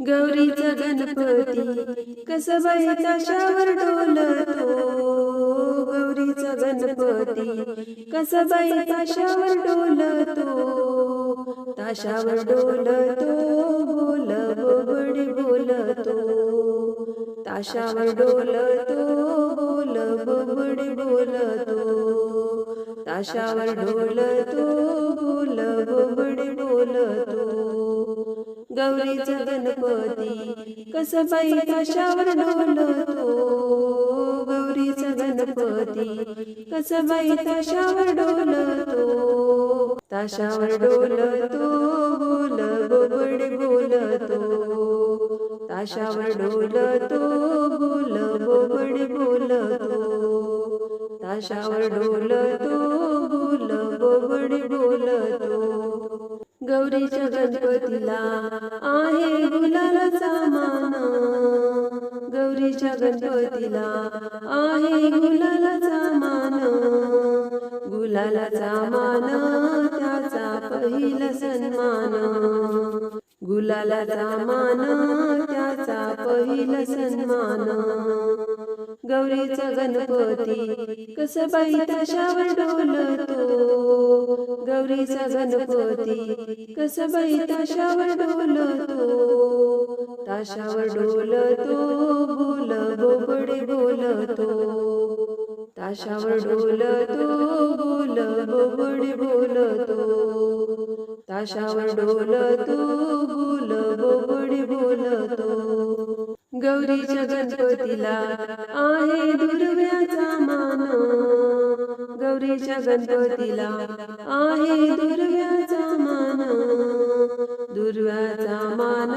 गौरीचा गणपती कसबाई ताशावर डोलतो? गौरीचा गणपती कसबाई ताशावर डोलतो? ताशावर डोलतो बोल बोबडी बोलतो. ताशावर डोलतो बोल बोबडी बोलतो. ताशावर डोलतो गौरीचा गणपती. कसबाई कशावर डोलतो. गौरीचा गणपती. कसबाई कशावर डोलतो. ताशावर डोलतो बोल बोबडी बोलतो. ताशावर डोलतो बोल बोबडी बोलतो ताशावर डोलतो बोल बोबडी बोलतो. गौरीच्या गणपतीला आहे गुलालाचा मान. गौरीच्या गणपतीला आहे गुलालाचा मान. गुलालाचा मान त्याचा पहिला सन्मान. गुलालाचा मान त्याचा पहिला सन्मान. गौरीचा गणपती कसबाई ताशावर डोलतो गौरीचा गणपती कसबाई ताशावर डोलतो ताशावर डोलतो बोल बोबडे बोलतो. ताशावर डोलतो बोल बोबडे बोलतो. ताशावर डोलतो बोल बोबडे बोल गौरीच्या गणपतीला आहे दुर्व्याचा मान गौरीच्या गणपतीला आहे दुर्व्याचा मान दुर्व्याचा मान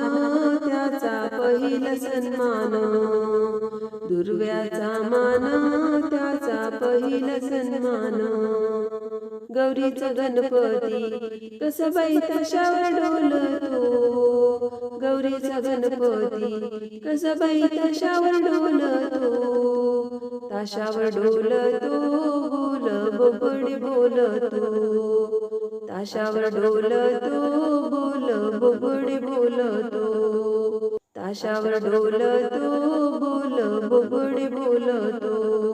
त्याचा पहिला सन्मान दुर्व्याचा मान त्याचा पहिला सन्मान. गौरीचा गणपती कसबाई ताशावर डोलतो? गौरीचा गणपती कसबाई ताशावर डोलतो? ताशावर डोलतो बोल बोबडी बोलतो. ताशावर डोलतो बोल बोबडी बोलतो. ताशावर डोलतो बोल बोबडी बोलतो.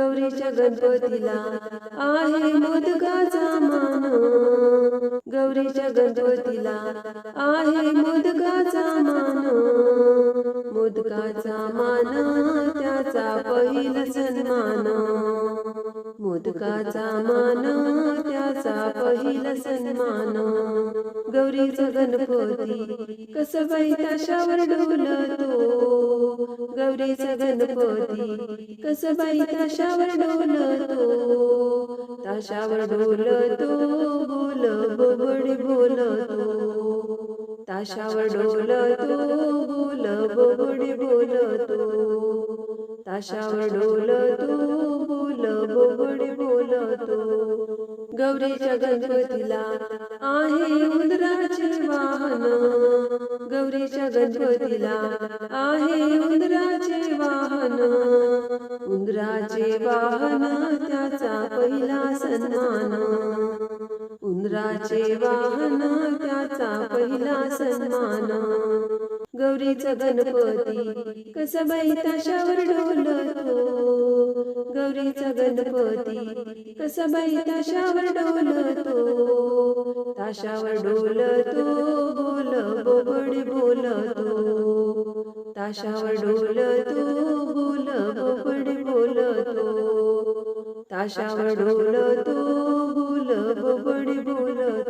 गौरीच्या गणपतीला आहे मोदकाचा मान. गौरीच्या गणपतीला आहे मोदकाचा मान. मोदकाचा मान त्याचा पहिला सन्मान. मोदकाचा मान त्याचा पहिला सन्मान. गौरीचा गणपती कसबाई ताशावर ढोलतो गौरीचा गणपती कसबाई ताशावर डोलतो ताशावर डोलतो बोल बोबडी बोलतो. ताशावर डोलतो बोल बोबडी बोलतो. ताशावर डोलतो बोल बोबडी बोलतो. गौरीच्या गणपतीला आहे उंदराचे वाहन. गौरीच्या गणपतीला आहे उंदराचे वाहन त्याचा पहिला सन्मान. गौरीचा गणपती कसबाई ताशावर डोलतो गौरीचा गणपती कसबाई ताशावर डोलतो ताशावर डोलतो बोल बोबडी बोलतो. ताशावर डोलतो बोल बोबडी बोलतो. ताशावर डोलतो बोल बोबडी बोलतो